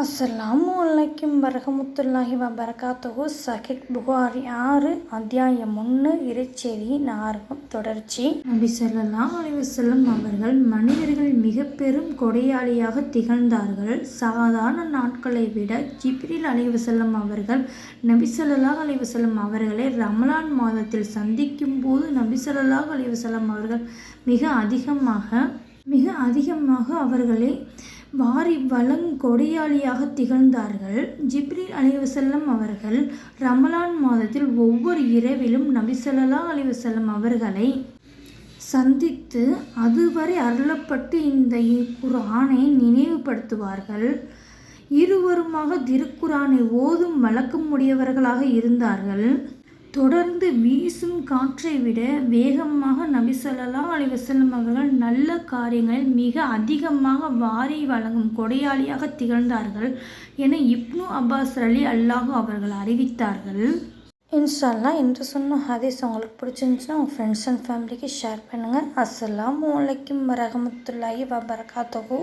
அஸ்ஸலாமு அலைக்கும் வரகமுத்துல்லாஹி வபரகாத்தோ சஹிக் புகாரி ஆறு அத்தியாயம் ஒன்று இறைச்செடியின் ஆரம்பம் தொடர்ச்சி. நபி சொல்லலாம் அலைஹி அவர்கள் மனிதர்கள் மிக பெரும் கொடையாளியாக திகழ்ந்தார்கள். சாதாரண நாட்களை விட ஜிப்ரில் அலைஹி செல்லும் அவர்கள் நபி சொல்லலாம் அலைஹி வஸல்லம் அவர்களை ரமலான் மாதத்தில் சந்திக்கும் போது நபி சொல்லலாம் அலைஹி அவர்கள் மிக அதிகமாக மிக அதிகமாக அவர்களை வாரி வழங்கொடையாளியாக திகழ்ந்தார்கள். ஜிப்ரீல் அலிவசல்லம் அவர்கள் ரமலான் மாதத்தில் ஒவ்வொரு இரவிலும் நபிசல்லா ஸல்லல்லாஹு அவர்களை சந்தித்து அதுவரை அருளப்பட்டு இந்த குரானை நினைவுபடுத்துவார்கள். இருவருமாக திருக்குரானை ஓதும் வழக்கமுடையவர்களாக இருந்தார்கள். தொடர்ந்து வீசும் காற்றை விட வேகமாக நபி ஸல்லல்லாஹு அலைஹி அவர்கள் நல்ல காரியங்களில் மிக அதிகமாக வாரி வழங்கும் கொடையாளியாக திகழ்ந்தார்கள் என இப்னு அப்பாஸ் அலி அல்லாஹு அவர்கள் அறிவித்தார்கள். இன்ஷால்லா என்று சொன்ன ஹதீஸ் உங்களுக்கு பிடிச்சிருந்துச்சுன்னா உங்கள் ஃப்ரெண்ட்ஸ் அண்ட் ஃபேமிலிக்கு ஷேர் பண்ணுங்கள் அஸ்லாம் அலைக்கும் வரஹமத்துல்லாஹி வபர்காத்தகு